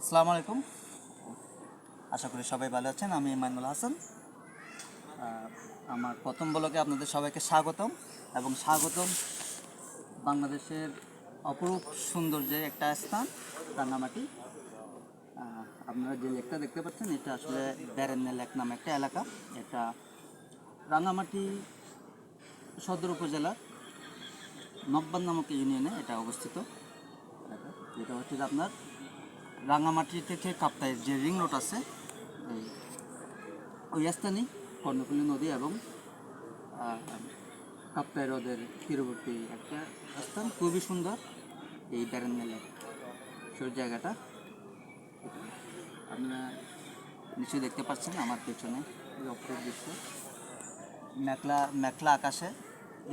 আসসালামু আলাইকুম। আশা করি সবাই ভালো আছেন। আমি ইমানুল হাসান। আমার প্রথম ব্লগে আপনাদের সবাইকে স্বাগতম এবং স্বাগতম বাংলাদেশের অপরূপ সৌন্দর্যের একটা স্থান রান্নামাটি আপনারা যে লেকটা দেখতে পাচ্ছেন, এটা আসলে ব্যারেন্নে লেক নামে একটা এলাকা। এটা রাঙামাটি সদর উপজেলার নব্বান নামক ইউনিয়নে এটা অবস্থিত। যেটা হচ্ছে আপনার রাঙামাটি থেকে কাপ্তাইয়ের যে রিং রোড আছে ওই স্থানে কর্ণফুলী নদী এবং কাপ্তাই হ্রদের তীরবর্তী একটা স্থান। খুবই সুন্দর এই ব্যারেন মেলে সেই জায়গাটা। আপনারা নিশ্চয়ই দেখতে পাচ্ছেন আমার পেছনে এই অপরূপ দৃশ্য। মেঘলা মেঘলা আকাশে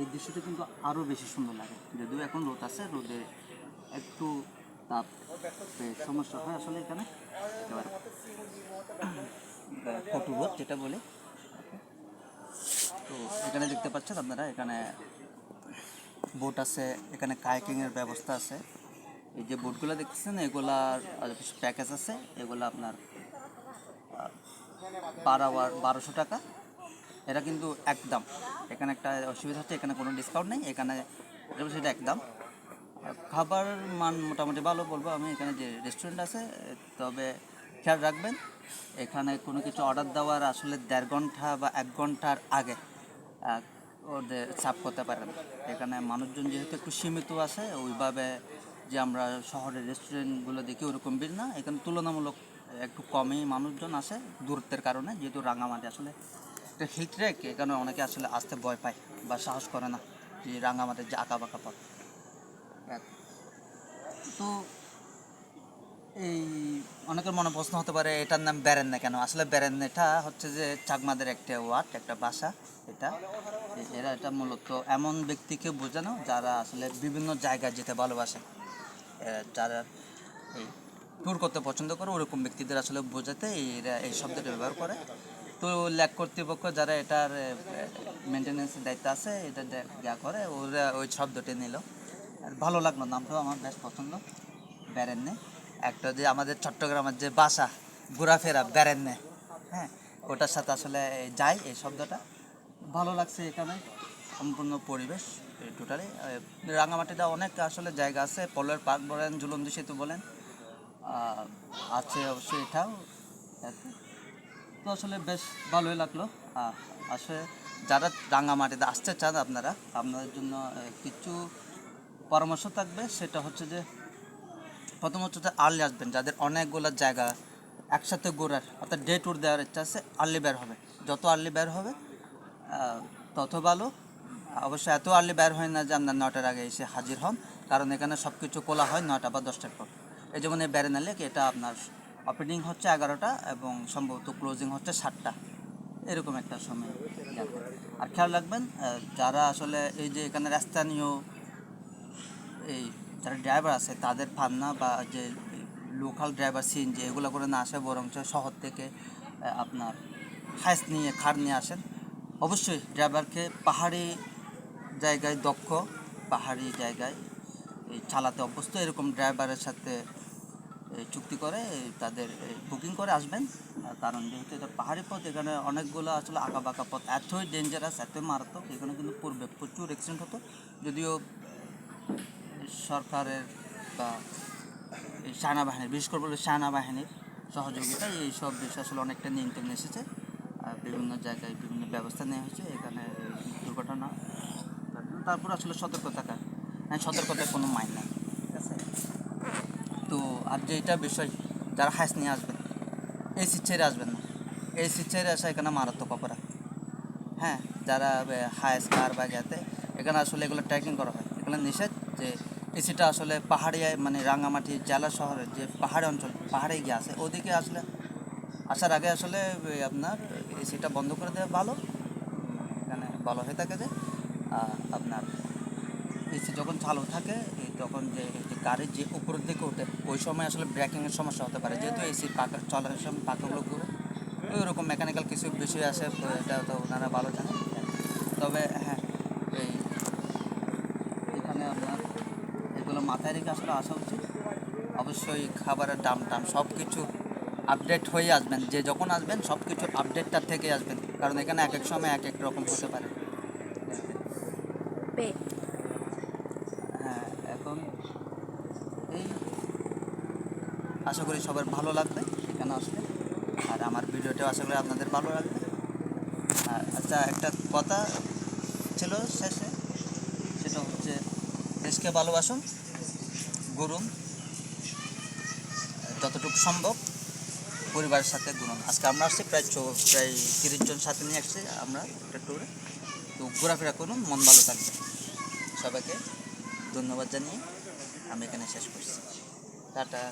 এই দৃশ্যটা কিন্তু আরও বেশি সুন্দর লাগে। যদিও এখন রোদ আছে, রোদে একটু তাপ সমস্যা হয় আসলে এখানে। এবার ফটো রোদ যেটা বলে। তো এখানে দেখতে পাচ্ছেন আপনারা, এখানে বোট আছে, এখানে কায়াকিংয়ের ব্যবস্থা আছে। এই যে বোটগুলো দেখতেছেন এগুলার কিছু প্যাকেজ আছে। এগুলো আপনার পার আওয়ার বারোশো টাকা। এটা কিন্তু একদম। এখানে একটা অসুবিধা হচ্ছে, এখানে কোনো ডিসকাউন্ট নেই। এখানে সেটা একদম। খাবার মান মোটামুটি ভালো বলব আমি, এখানে যে রেস্টুরেন্ট আছে, তবে খেয়াল রাখবেন, এখানে কোনো কিছু অর্ডার দেওয়ার আসলে দেড় ঘণ্টা বা এক ঘণ্টার আগে ওদের সার্ভ করতে পারেন। এখানে মানুষজন যেহেতু একটু সীমিত আছে, ওইভাবে যে আমরা শহরের রেস্টুরেন্টগুলো দেখি ওরকম ভিড় না। এখানে তুলনামূলক একটু কমই মানুষজন আসে, দূরত্বের কারণে, যেহেতু রাঙামাটি আসলে একটা হিল ট্রেক এখানে অনেকে আসলে আসতে ভয় পায় বা সাহস করে না যে রাঙামাটির যে আঁকা বাঁকা পথ। এক। তো এই অনেকের মনে প্রশ্ন হতে পারে, এটার নাম ব্যারেন্নে কেন? আসলে ব্যারেন্নেটা হচ্ছে যে চাকমাদের একটা ওয়ার্ড, একটা ভাষা এটা। এরা এটা মূলত এমন ব্যক্তিকে বোঝানো যারা আসলে বিভিন্ন জায়গায় যেতে ভালোবাসে। যারা এই ট্যুর করতে পছন্দ করে, ওরকম ব্যক্তিদের আসলে বোঝাতে এরা এই শব্দটা ব্যবহার করে। তো ল্যাক কর্তৃপক্ষ যারা এটার মেনটেন্যান্সের দায়িত্ব আছে, এটা ইয়া করে, ওরা ওই শব্দটি নিল। ভালো লাগল, নামটাও আমার বেশ পছন্দ, ব্যারেন্নে। একটা যে আমাদের চট্টগ্রামের যে বাসা, ঘোরাফেরা, ব্যারেন্নে হ্যাঁ ওটার সাথে আসলে যাই এই শব্দটা। ভালো লাগছে এখানে, সম্পূর্ণ পরিবেশ টোটালি রাঙামাটিটা অনেক আসলে জায়গা আছে, পলের পার্ক বলেন, ঝুলন্দি সেতু বলেন আছে অবশ্যই এটাও। তো আসলে বেশ ভালোই লাগল। আসলে যারা রাঙামাটিতে আসতে চান আপনারা, আপনাদের জন্য কিছু পরামর্শ থাকবে, সেটা হচ্ছে যে প্রথমত যে আর্লি আসবেন, যাদের অনেকগুলো জায়গা একসাথে ঘোরার, অর্থাৎ ডে ট্যুর দেওয়ার ইচ্ছা আছে আর্লি বের হবে। যত আর্লি বের হবে তত ভালো। অবশ্য এত আর্লি বের হয় না যে আপনার নটার আগে এসে হাজির হন কারণ এখানে সব কিছু খোলা হয় নটা বা দশটার পর। এই যেমন এই ব্যারেনা লেক এটা আপনার অপেনিং হচ্ছে এগারোটা এবং সম্ভবত ক্লোজিং হচ্ছে সাতটা। এরকম একটা সময়। আর খেয়াল রাখবেন যারা আসলে এই যে এখানে স্থানীয় এই যারা ড্রাইভার আছে, তাদের পান্না বা যে লোকাল ড্রাইভার সিএনজি এগুলো করে না আসে, বরঞ্চ শহর থেকে আপনার হাইস নিয়ে, খার নিয়ে আসেন। অবশ্যই ড্রাইভারকে পাহাড়ি জায়গায় দক্ষ, পাহাড়ি জায়গায় চালাতে অভ্যস্ত এরকম ড্রাইভারের সাথে চুক্তি করে তাদের বুকিং করে আসবেন। কারণ যেহেতু এটা পাহাড়ি পথ, এখানে অনেকগুলো আসলে আঁকা বাঁকা পথ, এতই ডেঞ্জারাস এতই মারাত্মক, এখানে কিন্তু পূর্বে প্রচুর অ্যাক্সিডেন্ট হতো। যদিও সরকারের বা এই সেনাবাহিনীর, বিশেষ করে বলে সেনাবাহিনীর সহযোগিতায় এই সব বিষয় আসলে অনেকটা নিয়ন্ত্রণে এসেছে। আর বিভিন্ন জায়গায় বিভিন্ন ব্যবস্থা নেওয়া হয়েছে, এখানে দুর্ঘটনা। তারপর আসলে সতর্ক থাকা। হ্যাঁ সতর্কতার কোনো মাইন নেই, ঠিক আছে? তো আর যেটা বিষয়, যারা হাইস নিয়ে আসবেন, এই ছেড়ে আসবেন না। এই ছেড়ে আসা এখানে মারাত্মক অপরাধ। হ্যাঁ যারা হায়েস্ট কার বা গেতে এখানে আসলে এগুলো ট্রেকিং করা হয়। এগুলো নিষেধ যে এসিটা আসলে পাহাড়ি মানে রাঙামাটি জেলা শহরের যে পাহাড়ি অঞ্চল, পাহাড়ে গিয়ে আসে, ওদিকে আসলে আসার আগে আসলে আপনার এসিটা বন্ধ করে দেওয়া ভালো। এখানে ভালো হয়ে থাকে যে আপনার এসি যখন চালু থাকে তখন যে গাড়ির যে উপরের দিকে ওঠে, ওই সময় আসলে ব্রেকিংয়ের সমস্যা হতে পারে। যেহেতু এসি পাকা, চলার সময় পাকাগুলো ঘুরে, ওইরকম মেকানিক্যাল কিছু বিষয় তো এটা তো ওনারা ভালো জানেন। তবে হ্যাঁ এখানে আপনার এগুলো মাথায় রেখে আসলে আসা উচিত। অবশ্যই খাবারের দাম টাম সব কিছু আপডেট হয়ে আসবেন। যে যখন আসবেন সব কিছু আপডেটটা থেকে আসবেন। কারণ এখানে এক এক সময় এক এক রকম হতে পারে। হ্যাঁ এখন এই আশা করি সবার ভালো লাগবে এখানে আসলে। আর আমার ভিডিওটাও আশা করি আপনাদের ভালো লাগবে। আর আচ্ছা একটা কথা ছিল শেষে। সেটা হচ্ছে দেশকে ভালোবাসুন। গুরুন যতটুকু সম্ভব পরিবারের সাথে ঘুরুন আজকে আমরা আসছি প্রায় প্রায় তিরিশ জন সাথে নিয়ে আসছি আমরা একটা ট্যুরে তো ঘোরাফেরা করুন, মন ভালো থাকবে। সবাইকে ধন্যবাদ জানিয়ে আমি এখানে শেষ করছি। টাটা।